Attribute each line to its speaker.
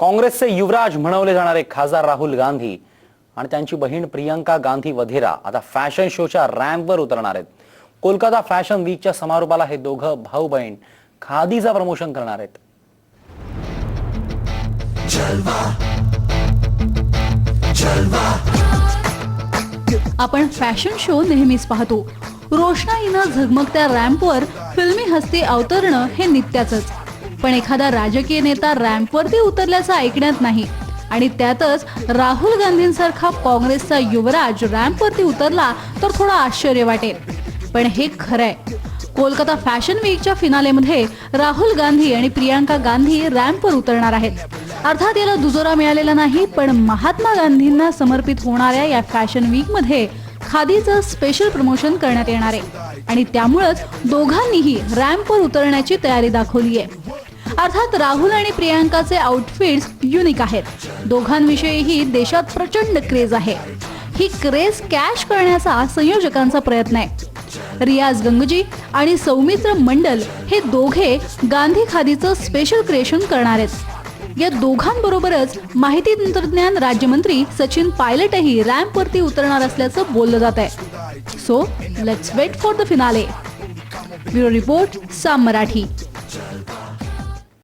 Speaker 1: काँग्रेसचे युवराज म्हणवले जाणारे खासदार राहुल गांधी आणि त्यांची बहीण प्रियंका गांधी वधेरा आता फॅशन शोच्या रॅम्पवर उतरणार आहेत. कोलकाता फॅशन वीकच्या समारोपाला हे दोघं भाऊ बहीण खादीचं प्रमोशन करणार आहेत.
Speaker 2: आपण फॅशन शो नेहमीच पाहतो. रोषणाईनं झगमगत्या रॅम्पवर फिल्मी हस्ती अवतरणं हे नित्याचंच. पण एखादा राजकीय नेता रॅम्पवरती उतरल्याचं ऐकण्यात नाही. आणि त्यातच राहुल गांधींसारखा काँग्रेसचा युवराज रॅम्पवरती उतरला तर थोडं आश्चर्य वाटेल. पण हे खरंय. कोलकाता फॅशन वीकच्या फिनालेमध्ये राहुल गांधी आणि प्रियांका गांधी रॅम्पवर उतरणार आहेत. अर्थात याला दुजोरा मिळालेला नाही पण महात्मा गांधींना समर्पित होणाऱ्या या फॅशन वीकमध्ये खादीचं स्पेशल प्रमोशन करण्यात येणार आहे. आणि त्यामुळंच दोघांनीही रॅम्पवर उतरण्याची तयारी दाखवली आहे अर्थात राहुल आणि प्रियांकाचे आउटफिट्स युनिक आहेत. दोघांविषयीही देशात प्रचंड क्रेज आहे. ही क्रेज कॅश करण्याचा संयोजकांचा प्रयत्न आहे. रियाज गंगजी आणि सौमित्र मंडल हे दोघे गांधी खादीचं स्पेशल क्रिएशन करणार आहेत. या दोघांबरोबरच माहिती तंत्रज्ञान राज्यमंत्री सचिन पायलटही रॅम्पवरती उतरणार असल्याचं बोललं जात आहे so let's wait for the finale bureau report Saam Marathi.